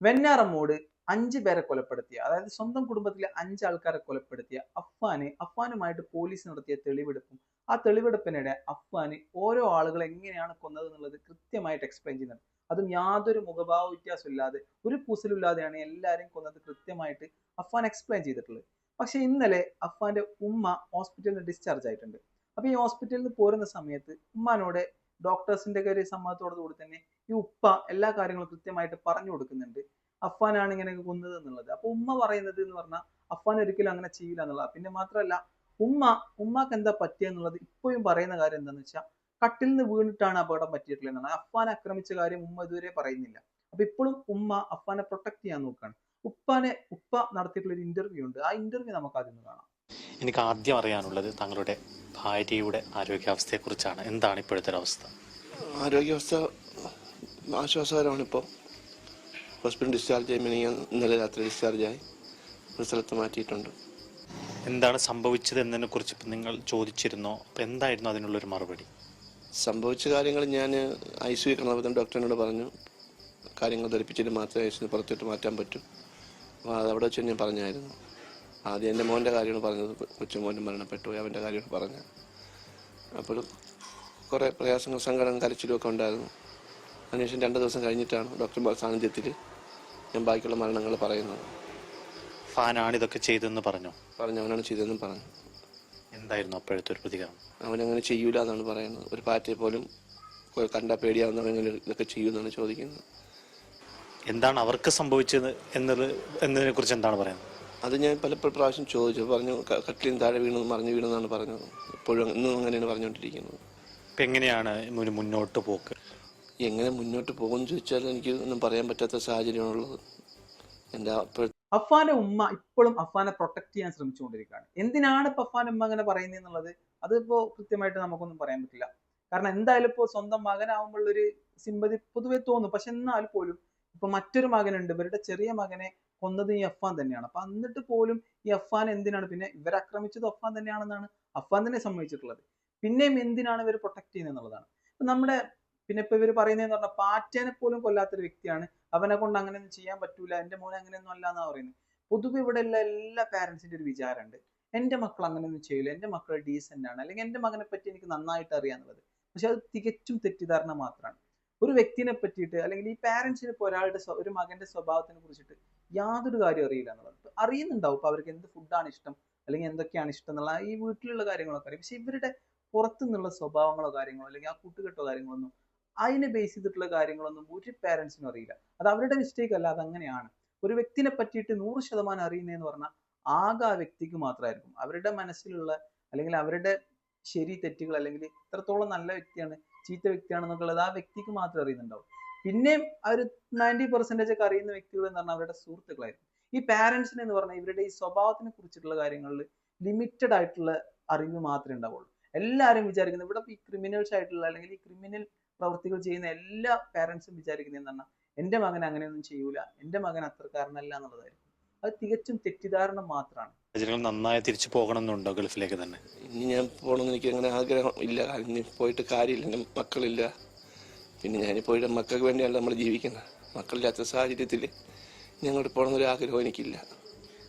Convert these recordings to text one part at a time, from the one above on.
വെഞ്ഞാറമ്മൂട് അഞ്ച് പേരെ കൊലപ്പെടുത്തിയ അതായത് സ്വന്തം കുടുംബത്തിലെ അഞ്ച് ആൾക്കാരെ കൊലപ്പെടുത്തിയ അഫ്വാനെ അഫ്വാനുമായിട്ട് പോലീസ് നടത്തിയ തെളിവെടുപ്പും ആ തെളിവെടുപ്പിനിടെ അഫ്വാന് ഓരോ ആളുകൾ എങ്ങനെയാണ് കൊന്നത് എന്നുള്ളത് കൃത്യമായിട്ട് എക്സ്പ്ലെയിൻ ചെയ്യുന്നുണ്ട്. അതും യാതൊരു മുഖഭാവ വ്യത്യാസമില്ലാതെ ഒരു പൂസലില്ലാതെയാണ് എല്ലാവരും കൊന്നത് കൃത്യമായിട്ട് അഫ്വാൻ എക്സ്പ്ലെയിൻ ചെയ്തിട്ടുള്ളത്. പക്ഷെ ഇന്നലെ അഫ്വാന്റെ ഉമ്മ ഹോസ്പിറ്റലിൽ നിന്ന് ഡിസ്ചാർജ് ആയിട്ടുണ്ട്. അപ്പൊ ഈ ഹോസ്പിറ്റലിൽ നിന്ന് പോരുന്ന സമയത്ത് ഉമ്മാനോട് ഡോക്ടേഴ്സിന്റെ ഒക്കെ ഒരു സമ്മതത്തോടു കൂടി തന്നെ ഈ ഉപ്പ എല്ലാ കാര്യങ്ങളും കൃത്യമായിട്ട് പറഞ്ഞു കൊടുക്കുന്നുണ്ട്. അഫ്വാനാണ് ഇങ്ങനെ കൊന്നത് എന്നുള്ളത്. അപ്പൊ ഉമ്മ പറയുന്നത് എന്ന് പറഞ്ഞാൽ അഫ്വാൻ ഒരിക്കലും അങ്ങനെ ചെയ്യില്ല എന്നുള്ളത്. പിന്നെ മാത്രമല്ല ഉമ്മ ഉമ്മക്ക് എന്താ പറ്റിയെന്നുള്ളത് ഇപ്പോഴും പറയുന്ന കാര്യം എന്താണെന്ന് വെച്ചാൽ കട്ടിൽ നിന്ന് വീണിട്ടാണ് അപകടം പറ്റിയിട്ടുള്ളത് എന്നാണ്. അഫ്വാനെ ആക്രമിച്ച കാര്യം ഉമ്മ ഇതുവരെ പറയുന്നില്ല. അപ്പൊ ഇപ്പോഴും ഉമ്മ അഫ്വാനെ പ്രൊട്ടക്ട് ചെയ്യാൻ നോക്കുകയാണ് ഉപ്പാനെ ഉപ്പ നടത്തിയിട്ടുള്ള ഒരു ഇന്റർവ്യൂ ഉണ്ട്. ആ ഇന്റർവ്യൂ നമുക്ക് ആദ്യം കാണാം. എനിക്ക് ആദ്യം അറിയാനുള്ളത് താങ്കളുടെ ഭാര്യയുടെ ആരോഗ്യാവസ്ഥയെക്കുറിച്ചാണ്. എന്താണ് ഇപ്പോഴത്തെ ഒരവസ്ഥ? അവസ്ഥ ആരോഗ്യാവസ്ഥ ആശ്വാസകരമാണ് ഇപ്പോൾ ഹോസ്പിറ്റൽ ഡിസ്ചാർജ് ആയി ചെയ്യുമ്പോൾ ഇന്നലെ രാത്രി ഡിസ്ചാർജ് ആയി. ഒരു സ്ഥലത്ത് മാറ്റിയിട്ടുണ്ട്. എന്താണ് സംഭവിച്ചത് എന്നതിനെ കുറിച്ച് ഇപ്പം നിങ്ങൾ ചോദിച്ചിരുന്നോ? അപ്പോൾ എന്തായിരുന്നു അതിനുള്ളൊരു മറുപടി? സംഭവിച്ച കാര്യങ്ങൾ ഞാൻ ഐ സി കിടന്നപ്പോൾ ഡോക്ടറിനോട് പറഞ്ഞു. കാര്യങ്ങൾ ധരിപ്പിച്ചിട്ട് മാത്രമേ ഐ സി പുറത്തോട്ട് മാറ്റാൻ പറ്റൂ. അപ്പോൾ അതവിടെ വെച്ച് ഞാൻ പറഞ്ഞായിരുന്നു. ആദ്യം എന്റെ മോന്റെ കാര്യമാണ് പറഞ്ഞത്. കൊച്ചുമോന്റെ മരണപ്പെട്ടു അവന്റെ കാര്യമാണ് പറഞ്ഞത്. അപ്പോൾ കുറേ പ്രയാസങ്ങൾ സങ്കടം കരച്ചിലും ഒക്കെ ഉണ്ടായിരുന്നു. അതിനുശേഷം രണ്ട് ദിവസം കഴിഞ്ഞിട്ടാണ് ഡോക്ടർ സാന്നിധ്യത്തിൽ ഞാൻ ബാക്കിയുള്ള മരണങ്ങൾ പറയുന്നത്. ഫാനാണ് ഇതൊക്കെ ചെയ്തെന്ന് പറഞ്ഞു? പറഞ്ഞു അവനാണ് ചെയ്തതെന്നും പറഞ്ഞു. എന്തായിരുന്നു അപ്പോഴത്തെ ഒരു പ്രതികരണം? അവനങ്ങനെ ചെയ്യൂല എന്നാണ് പറയുന്നത്. ഒരു പാറ്റയെ പോലും കണ്ട പേടിയാവുന്നവൻ ഇങ്ങനെ ഇതൊക്കെ ചെയ്യുമെന്നാണ് ചോദിക്കുന്നത്. എന്താണ് അവർക്ക് സംഭവിച്ചത് എന്നത് എന്നതിനെ കുറിച്ച് എന്താണ് പറയുന്നത്? അത് ഞാൻ പലപ്പോഴും പ്രാവശ്യം ചോദിച്ചു. പറഞ്ഞു കട്ടിലിന് താഴെ വീണു മറിഞ്ഞു വീണെന്നാണ് പറഞ്ഞത്. ഇപ്പോഴും ഇന്നും അങ്ങനെയാണ് പറഞ്ഞുകൊണ്ടിരിക്കുന്നത്. ഇപ്പം എങ്ങനെയാണ് മുന്നോട്ട് പോക്ക്? എങ്ങനെ മുന്നോട്ട് പോകുമെന്ന് ചോദിച്ചാൽ എനിക്ക് ഒന്നും പറയാൻ പറ്റാത്ത സാഹചര്യമാണുള്ളത്. എന്റെ അപ്പോഴത്തെ അഫ്വാന്റെ ഉമ്മ ഇപ്പോഴും അഫ്വാനെ പ്രൊട്ടക്ട് ചെയ്യാൻ ശ്രമിച്ചുകൊണ്ടിരിക്കുകയാണ്. എന്തിനാണ് ഇപ്പൊ അഫ്വാൻ ഉമ്മ അങ്ങനെ പറയുന്നത് എന്നുള്ളത്? അതിപ്പോ കൃത്യമായിട്ട് നമുക്കൊന്നും പറയാൻ പറ്റില്ല. കാരണം എന്തായാലും ഇപ്പോ സ്വന്തം മകനാവുമ്പോഴുള്ളൊരു സിമ്പതി പൊതുവെ തോന്നും. പക്ഷെ എന്നാൽ പോലും ഇപ്പൊ മറ്റൊരു മകനുണ്ട്. ഇവരുടെ ചെറിയ മകനെ കൊന്നത് ഈ അഫ്വാൻ തന്നെയാണ്. അപ്പൊ എന്നിട്ട് പോലും ഈ അഫ്വാൻ എന്തിനാണ്? പിന്നെ ഇവരാക്രമിച്ചത് അഫ്വാൻ തന്നെയാണെന്നാണ് അഫ്വാൻ തന്നെ സമ്മതിച്ചിട്ടുള്ളത്. പിന്നെയും എന്തിനാണ് ഇവർ പ്രൊട്ടക്ട് ചെയ്യുന്നത് എന്നുള്ളതാണ്. നമ്മുടെ പിന്നെ ഇപ്പൊ ഇവർ പറയുന്നതെന്ന് പറഞ്ഞാൽ പാറ്റേനെ പോലും കൊല്ലാത്തൊരു വ്യക്തിയാണ്. അവനെ കൊണ്ട് അങ്ങനെയൊന്നും ചെയ്യാൻ പറ്റൂല. എന്റെ മോനെ അങ്ങനെയൊന്നും അല്ല എന്നാ പറയുന്നത്. പൊതുവെ ഇവിടെ ഉള്ള എല്ലാ പാരന്റ്സിന്റെ ഒരു വിചാരമുണ്ട്. എന്റെ മക്കൾ അങ്ങനെയൊന്നും ചെയ്യില്ല. എന്റെ മക്കൾ ഡീസന്റ് ആണ്. അല്ലെങ്കിൽ എന്റെ മകനെ പറ്റി എനിക്ക് നന്നായിട്ട് അറിയാന്നുള്ളത് പക്ഷെ അത് തികച്ചും തെറ്റിദ്ധാരണ മാത്രമാണ്. ഒരു വ്യക്തിനെ പറ്റിയിട്ട് അല്ലെങ്കിൽ ഈ പാരന്റ്സിന് ഇപ്പോൾ ഒരാളുടെ ഒരു മകന്റെ സ്വഭാവത്തിനെ കുറിച്ചിട്ട് യാതൊരു കാര്യം അറിയില്ല എന്നുള്ളത്. അറിയുന്നുണ്ടാവും. ഇപ്പൊ അവർക്ക് എന്ത് ഫുഡാണ് ഇഷ്ടം? അല്ലെങ്കിൽ എന്തൊക്കെയാണ് ഇഷ്ടം എന്നുള്ള ഈ വീട്ടിലുള്ള കാര്യങ്ങളൊക്കെ അറിയാം. പക്ഷെ ഇവരുടെ പുറത്തു നിന്നുള്ള സ്വഭാവങ്ങളോ കാര്യങ്ങളോ അല്ലെങ്കിൽ ആ കൂട്ടുകെട്ടോ കാര്യങ്ങളൊന്നും അതിനെ ബേസ് ചെയ്തിട്ടുള്ള കാര്യങ്ങളൊന്നും ഒരു പാരൻസിനും അറിയില്ല. അത് അവരുടെ മിസ്റ്റേക്ക് അല്ല അതങ്ങനെയാണ് ഒരു വ്യക്തിനെ പറ്റിയിട്ട് നൂറ് ശതമാനം അറിയുന്നതെന്ന് പറഞ്ഞാൽ ആകെ ആ വ്യക്തിക്ക് മാത്രമായിരിക്കും. അവരുടെ മനസ്സിലുള്ള അല്ലെങ്കിൽ അവരുടെ ശരി തെറ്റുകൾ അല്ലെങ്കിൽ ഇത്രത്തോളം നല്ല വ്യക്തിയാണ് ചീത്ത വ്യക്തിയാണെന്നൊക്കെയുള്ളത് ആ വ്യക്തിക്ക് മാത്രമേ അറിയുന്നുണ്ടാവും പിന്നെയും ആ ഒരു നയന്റി പെർസെന്റേജ് ഒക്കെ അറിയുന്ന വ്യക്തികൾ എന്ന് പറഞ്ഞാൽ അവരുടെ സുഹൃത്തുക്കളായിരിക്കും. ഈ പാരൻസിന് എന്ന് പറഞ്ഞാൽ ഇവരുടെ ഈ സ്വഭാവത്തിനെ കുറിച്ചിട്ടുള്ള കാര്യങ്ങളിൽ ലിമിറ്റഡ് ആയിട്ടുള്ള അറിവ് മാത്രമേ ഉണ്ടാവുള്ളൂ. എല്ലാവരും വിചാരിക്കുന്നത് ഇവിടെ ഈ ക്രിമിനൽസ് ആയിട്ടുള്ള അല്ലെങ്കിൽ ഈ ക്രിമിനൽ പ്രവർത്തികൾ ചെയ്യുന്ന എല്ലാ പാരൻസും വിചാരിക്കുന്നത് എന്താണ് എന്റെ മകൻ അങ്ങനെയൊന്നും ചെയ്യൂല. എന്റെ മകൻ അത്രക്കാരനല്ല എന്നുള്ളതായിരിക്കും. അത് തികച്ചും തെറ്റിദ്ധാരണ മാത്രമാണ്. സാഹചര്യങ്ങൾ നന്നായി തിരിച്ചു പോകണം എന്നുണ്ടോ ഗൾഫിലേക്ക് തന്നെ? ഇനി ഞാൻ പോകണമെന്ന് എനിക്ക് അങ്ങനെ ആഗ്രഹം ഇല്ല. ഇനി പോയിട്ട് കാര്യമില്ല. എന്റെ മക്കളില്ല. പിന്നെ ഞാൻ പോയിട്ട് മക്കൾക്ക് വേണ്ടിയല്ല നമ്മൾ ജീവിക്കുന്നത്. മക്കളില്ലാത്ത സാഹചര്യത്തിൽ ഞങ്ങൾ പോകണമെന്നൊരു ആഗ്രഹം എനിക്കില്ല.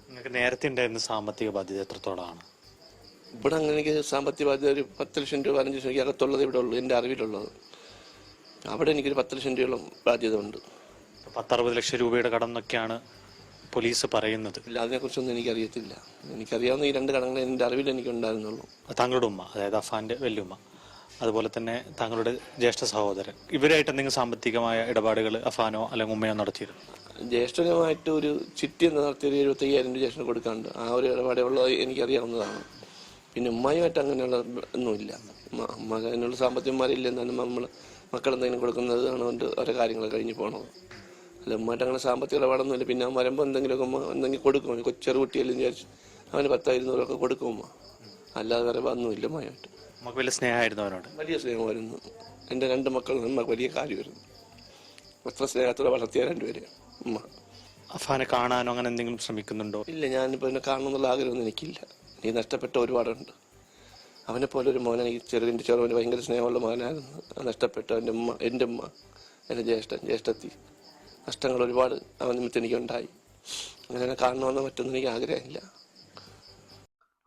നിങ്ങൾക്ക് നേരത്തെ ഉണ്ടായിരുന്ന സാമ്പത്തിക ബാധ്യത എത്രത്തോളമാണ്? ഇവിടെ അങ്ങനെ എനിക്ക് സാമ്പത്തിക ബാധ്യത ഒരു പത്ത് ലക്ഷം രൂപ പതിനഞ്ച് ലക്ഷം രൂപ അകത്തുള്ളത് ഇവിടെ ഉള്ളൂ. എന്റെ അറിവിലുള്ളത്. അവിടെ എനിക്കൊരു പത്ത് ലക്ഷം രൂപയോളം ബാധ്യത ഉണ്ട്. പത്തറുപത് ലക്ഷം രൂപയുടെ കടം എന്നൊക്കെയാണ് പോലീസ് പറയുന്നത്. ഇല്ല അതിനെക്കുറിച്ചൊന്നും എനിക്കറിയത്തില്ല. എനിക്കറിയാവുന്ന ഈ രണ്ട് കടങ്ങൾ എന്റെ അറിവിൽ എനിക്ക് എനിക്കുണ്ടായിരുന്നുള്ളൂ താങ്കളുടെ ഉമ്മ അതായത് അഫാന്റെ വല്യുമ്മ അതുപോലെ തന്നെ താങ്കളുടെ ജ്യേഷ്ഠ സഹോദരൻ. ഇവരായിട്ട് എന്തെങ്കിലും സാമ്പത്തികമായ ഇടപാടുകൾ അഫാനോ അല്ലെങ്കിൽ ഉമ്മയോ നടത്തിയിരുന്നു? ജ്യേഷ്ഠനുമായിട്ട് ഒരു ചിട്ടി എന്ന് നടത്തിയ ഒരു എഴുപത്തയ്യായിരം രൂപ ജ്യേഷ്ഠന് കൊടുക്കാണ്ട് ആ ഒരു ഇടപാടുള്ള എനിക്കറിയാവുന്നതാണ്. പിന്നെ ഉമ്മയുമായിട്ട് അങ്ങനെയുള്ള ഒന്നുമില്ല. ഉമ്മ അതിനുള്ള സാമ്പത്തികന്മാരില്ലെന്നാണ് നമ്മൾ മക്കൾ എന്തെങ്കിലും കൊടുക്കുന്നത് ആണ് കൊണ്ട് ഓരോ കാര്യങ്ങൾ കഴിഞ്ഞ് പോകണത് അല്ല ഉമ്മായിട്ട് അങ്ങനെ സാമ്പത്തിക ഇടപാടൊന്നും ഇല്ല പിന്നെ അവൻ വരുമ്പോൾ എന്തെങ്കിലുമൊക്കെ ഉമ്മ എന്തെങ്കിലും കൊടുക്കും. കൊച്ചു കുട്ടിയല്ലേ വിചാരിച്ചു അവന് പത്തായിരുന്നൂറൊക്കെ കൊടുക്കും ഉമ്മ. അല്ലാതെ വരവൊന്നും ഇല്ല ഉമ്മയായിട്ട് നമുക്ക് വലിയ സ്നേഹമായിരുന്നു അവനോട്. വലിയ സ്നേഹമായിരുന്നു. എന്റെ രണ്ട് മക്കൾ നമുക്ക് വലിയ കാര്യമായിരുന്നു. അത്ര സ്നേഹത്തോടെ വളർത്തിയ രണ്ടുപേര് ഉമ്മ. അഫാനെ കാണാനോ അങ്ങനെ എന്തെങ്കിലും ശ്രമിക്കുന്നുണ്ടോ? ഇല്ല ഞാനിപ്പോൾ എന്നെ കാണണമെന്നുള്ള ആഗ്രഹമൊന്നും എനിക്കില്ല. നീ നഷ്ടപ്പെട്ട ഒരുപാടുണ്ട്. അവനെ പോലെ ഒരു മോനെ എനിക്ക് ചെറുതിന്റെ ചെറുവിന്റെ ഭയങ്കര സ്നേഹമുള്ള മോനായിരുന്നു. നഷ്ടപ്പെട്ടു. എന്റെ ഉമ്മ എന്റെ ഉമ്മ എന്റെ ജ്യേഷ്ഠൻ ജ്യേഷ്ഠത്തി. നഷ്ടങ്ങൾ ഒരുപാട് അവൻ നിമിത്തം എനിക്കുണ്ടായി. അങ്ങനെ കാണണമെന്ന് മറ്റൊന്നും എനിക്ക് ആഗ്രഹമില്ല.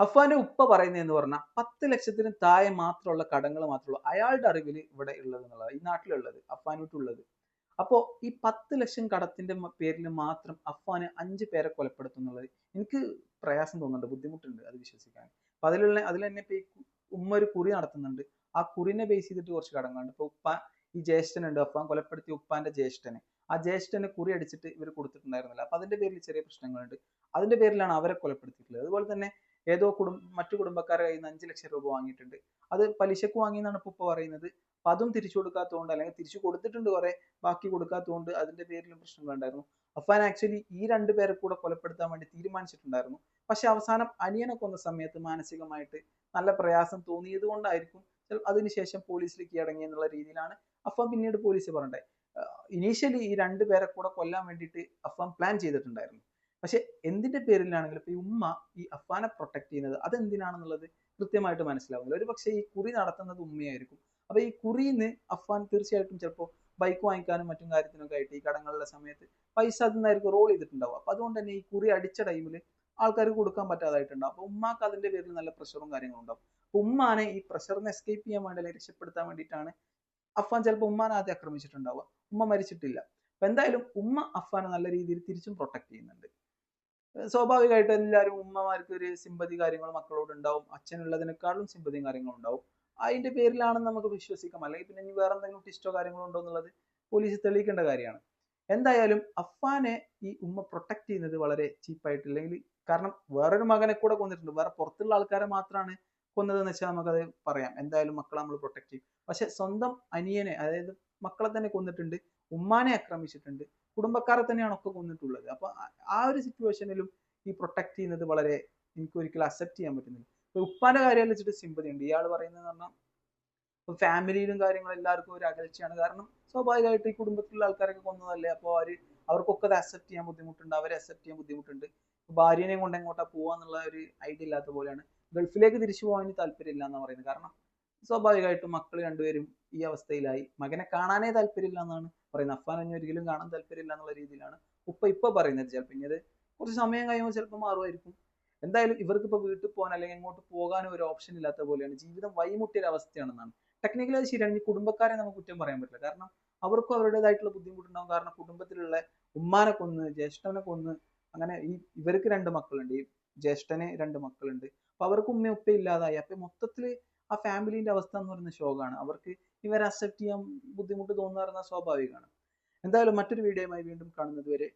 അഫ്വാന്റെ ഉപ്പ പറയുന്നതെന്ന് പറഞ്ഞാൽ പത്ത് ലക്ഷത്തിന് താഴെ മാത്രമുള്ള കടങ്ങൾ മാത്രമുള്ളൂ അയാളുടെ അറിവിൽ ഇവിടെ ഉള്ളത് എന്നുള്ളത് ഈ നാട്ടിലുള്ളത് അഫ്വാനൂട്ടുള്ളത് അപ്പോ ഈ പത്ത് ലക്ഷം കടത്തിന്റെ പേരിൽ മാത്രം അഫ്വാന് അഞ്ച് പേരെ കൊലപ്പെടുത്തുന്നുള്ളത് എനിക്ക് പ്രയാസം തോന്നുന്നുണ്ട് ബുദ്ധിമുട്ടുണ്ട് അത് വിശ്വസിക്കാൻ. അപ്പൊ അതിലുള്ള അതിൽ തന്നെ ഇപ്പൊ ഈ ഉമ്മ ഒരു കുറി നടത്തുന്നുണ്ട്. ആ കുറിനെ ബേസ് ചെയ്തിട്ട് കുറച്ച് കടങ്ങളുണ്ട്. ഇപ്പൊ ഉപ്പ ഈ ജ്യേഷ്ഠനുണ്ട്. ഉപ്പ കൊലപ്പെടുത്തിയ ഉപ്പാന്റെ ജ്യേഷ്ഠന്. ആ ജ്യേഷ്ഠന് കുറി അടിച്ചിട്ട് ഇവർ കൊടുത്തിട്ടുണ്ടായിരുന്നില്ല. അപ്പൊ അതിന്റെ പേരിൽ ചെറിയ പ്രശ്നങ്ങളുണ്ട്. അതിന്റെ പേരിലാണ് അവരെ കൊലപ്പെടുത്തിയിട്ടുള്ളത്. അതുപോലെ തന്നെ ഏതോ കുടും മറ്റു കുടുംബക്കാരുടെ കയ്യിൽ നിന്ന് അഞ്ച് ലക്ഷം രൂപ വാങ്ങിയിട്ടുണ്ട്. അത് പലിശക്ക് വാങ്ങിയെന്നാണ് ഇപ്പൊ പറയുന്നത്. അപ്പൊ അതും തിരിച്ചു കൊടുക്കാത്തതുകൊണ്ട് അല്ലെങ്കിൽ തിരിച്ചു കൊടുത്തിട്ടുണ്ട് കുറെ ബാക്കി കൊടുക്കാത്തതുകൊണ്ട് അതിന്റെ പേരിലും പ്രശ്നങ്ങളുണ്ടായിരുന്നു. അഫാൻ ആക്ച്വലി ഈ രണ്ട് പേരെ കൂടെ കൊലപ്പെടുത്താൻ വേണ്ടി തീരുമാനിച്ചിട്ടുണ്ടായിരുന്നു. പക്ഷെ അവസാനം അനിയനെ കൊന്ന സമയത്ത് മാനസികമായിട്ട് നല്ല പ്രയാസം തോന്നിയത് കൊണ്ടായിരിക്കും അതിനുശേഷം പോലീസിൽ കീഴടങ്ങി എന്നുള്ള രീതിയിലാണ് അഫാം പിന്നീട് പോലീസ് പറഞ്ഞത്. ഇനീഷ്യലി ഈ രണ്ട് പേരെ കൂടെ കൊല്ലാൻ വേണ്ടിയിട്ട് അഫാം പ്ലാൻ ചെയ്തിട്ടുണ്ടായിരുന്നു. പക്ഷെ എന്തിന്റെ പേരിലാണെങ്കിലും ഇപ്പൊ ഈ ഉമ്മ ഈ അഫാനെ പ്രൊട്ടക്ട് ചെയ്യുന്നത് അതെന്തിനാണെന്നുള്ളത് കൃത്യമായിട്ട് മനസ്സിലാവുന്നില്ല. ഒരു പക്ഷേ ഈ കുറി നടത്തുന്നത് ഉമ്മയായിരിക്കും. അപ്പൊ ഈ കുറിന്ന് അഫാൻ തീർച്ചയായിട്ടും ചിലപ്പോൾ ബൈക്ക് വാങ്ങിക്കാനും മറ്റും കാര്യത്തിനൊക്കെ ആയിട്ട് ഈ കടങ്ങളുടെ സമയത്ത് പൈസ അതിന്നായിരിക്കും റോൾ ചെയ്തിട്ടുണ്ടാവും അപ്പൊ അതുകൊണ്ട് തന്നെ ഈ കുറി അടിച്ച ടൈമിൽ ആൾക്കാർക്ക് കൊടുക്കാൻ പറ്റാതായിട്ടുണ്ടാവും അപ്പൊ ഉമ്മാക്ക് അതിന്റെ പേരിൽ നല്ല പ്രഷറും കാര്യങ്ങളും ഉണ്ടാവും. ഉമ്മാനെ ഈ പ്രഷറിനെ എസ്കേപ്പ് ചെയ്യാൻ വേണ്ടി അല്ലെങ്കിൽ രക്ഷപ്പെടുത്താൻ വേണ്ടിയിട്ടാണ് അഫ്വാൻ ചിലപ്പോൾ ഉമ്മാനെ ആദ്യം ആക്രമിച്ചിട്ടുണ്ടാവുക. ഉമ്മ മരിച്ചിട്ടില്ല. അപ്പൊ എന്തായാലും ഉമ്മ അഫ്വാനെ നല്ല രീതിയിൽ തിരിച്ചും പ്രൊട്ടക്ട് ചെയ്യുന്നുണ്ട്. സ്വാഭാവികമായിട്ട് എല്ലാവരും ഉമ്മമാർക്ക് ഒരു സിമ്പതി കാര്യങ്ങൾ മക്കളോട് ഉണ്ടാവും. അച്ഛനുള്ളതിനേക്കാളും സിമ്പതിയും കാര്യങ്ങളും ഉണ്ടാവും. അതിന്റെ പേരിലാണെന്ന് നമുക്ക് വിശ്വസിക്കാം. അല്ലെങ്കിൽ പിന്നെ ഇനി വേറെ എന്തെങ്കിലും ടിസ്റ്റോ കാര്യങ്ങളോ ഉണ്ടോ എന്നുള്ളത് പോലീസ് തെളിയിക്കേണ്ട കാര്യമാണ്. എന്തായാലും അഫ്ഫാനെ ഈ ഉമ്മ പ്രൊട്ടക്ട് ചെയ്യുന്നത് വളരെ ചീപ്പായിട്ട് അല്ലെങ്കിൽ കാരണം വേറൊരു മകനെ കൂടെ കൊന്നിട്ടുണ്ട്. വേറെ പുറത്തുള്ള ആൾക്കാരെ മാത്രമാണ് കൊന്നതെന്ന് വെച്ചാൽ നമുക്കത് പറയാം. എന്തായാലും മക്കളെ നമ്മൾ പ്രൊട്ടക്ട് ചെയ്യും. പക്ഷെ സ്വന്തം അനിയനെ അതായത് മക്കളെ തന്നെ കൊന്നിട്ടുണ്ട് ഉമ്മാനെ ആക്രമിച്ചിട്ടുണ്ട് കുടുംബക്കാരെ തന്നെയാണ് ഒക്കെ കൊന്നിട്ടുള്ളത്. അപ്പൊ ആ- ഒരു സിറ്റുവേഷനിലും ഈ പ്രൊട്ടക്ട് ചെയ്യുന്നത് വളരെ എനിക്ക് ഒരിക്കലും അക്സെപ്റ്റ് ചെയ്യാൻ പറ്റുന്നില്ല. ഉപ്പാന്റെ കാര്യം വെച്ചിട്ട് സിമ്പതി ഉണ്ട്. ഇയാൾ പറയുന്നത് പറഞ്ഞാൽ ഇപ്പൊ ഫാമിലിയിലും കാര്യങ്ങളും എല്ലാവർക്കും ഒരു അകൽച്ചയാണ്. കാരണം സ്വാഭാവികമായിട്ട് ഈ കുടുംബത്തിലുള്ള ആൾക്കാരൊക്കെ കൊന്നതല്ലേ? അപ്പോൾ അവർ അവർക്കൊക്കെ അത് അക്സെപ്റ്റ് ചെയ്യാൻ ബുദ്ധിമുട്ടുണ്ട്. അവരെ അക്സെപ്റ്റ് ചെയ്യാൻ ബുദ്ധിമുട്ടുണ്ട്. ഭാര്യനെയും കൊണ്ട് എങ്ങോട്ടാ പോവാന്നുള്ള ഒരു ഐഡിയ ഇല്ലാത്ത പോലെയാണ്. ഗൾഫിലേക്ക് തിരിച്ചു പോകാൻ താല്പര്യമില്ല എന്ന് പറയുന്നത്. കാരണം സ്വാഭാവികമായിട്ടും മക്കൾ രണ്ടുപേരും ഈ അവസ്ഥയിലായി. മകനെ കാണാനേ താല്പര്യമില്ല എന്നാണ് പറയുന്നത്. അഫ്ഫാൻ ഇനി ഒരിക്കലും കാണാൻ താല്പര്യമില്ല എന്നുള്ള രീതിയിലാണ് ഉപ്പ ഇപ്പൊ പറയുന്നത്. ചിലപ്പോൾ ഇനി അത് കുറച്ച് സമയം കഴിയുമ്പോൾ ചിലപ്പോൾ മാറുമായിരിക്കും. എന്തായാലും ഇവർക്ക് ഇപ്പൊ വീട്ടിൽ പോകാൻ അല്ലെങ്കിൽ എങ്ങോട്ട് പോകാനും ഒരു ഓപ്ഷൻ ഇല്ലാത്ത പോലെയാണ്. ജീവിതം വഴിമുട്ടിയ ഒരു അവസ്ഥയാണെന്നാണ് ടെക്നിക്കലി അത് ശരിയാണ്. ഈ കുടുംബക്കാരെ നമുക്ക് കുറ്റം പറയാൻ പറ്റില്ല. കാരണം അവർക്കും അവരുടേതായിട്ടുള്ള ബുദ്ധിമുട്ടുണ്ടാവും. കാരണം കുടുംബത്തിലുള്ള ഉമ്മാനെ കൊന്ന് ജ്യേഷ്ഠനെ കൊന്ന് അങ്ങനെ ഈ ഇവർക്ക് രണ്ട് മക്കളുണ്ട്. ഈ ജ്യേഷ്ഠന് രണ്ട് മക്കളുണ്ട്. അപ്പൊ അവർക്ക് ഉമ്മ ഉപ്പ ഇല്ലാതായി. അപ്പൊ മൊത്തത്തിൽ ആ ഫാമിലിന്റെ അവസ്ഥ എന്ന് പറയുന്ന ശോകാണ്. അവർക്ക് ഇവരെ അക്സെപ്റ്റ് ചെയ്യാൻ ബുദ്ധിമുട്ട് തോന്നാറുന്ന സ്വാഭാവികമാണ്. എന്തായാലും മറ്റൊരു വീഡിയോയുമായി വീണ്ടും കാണുന്നത് വരെ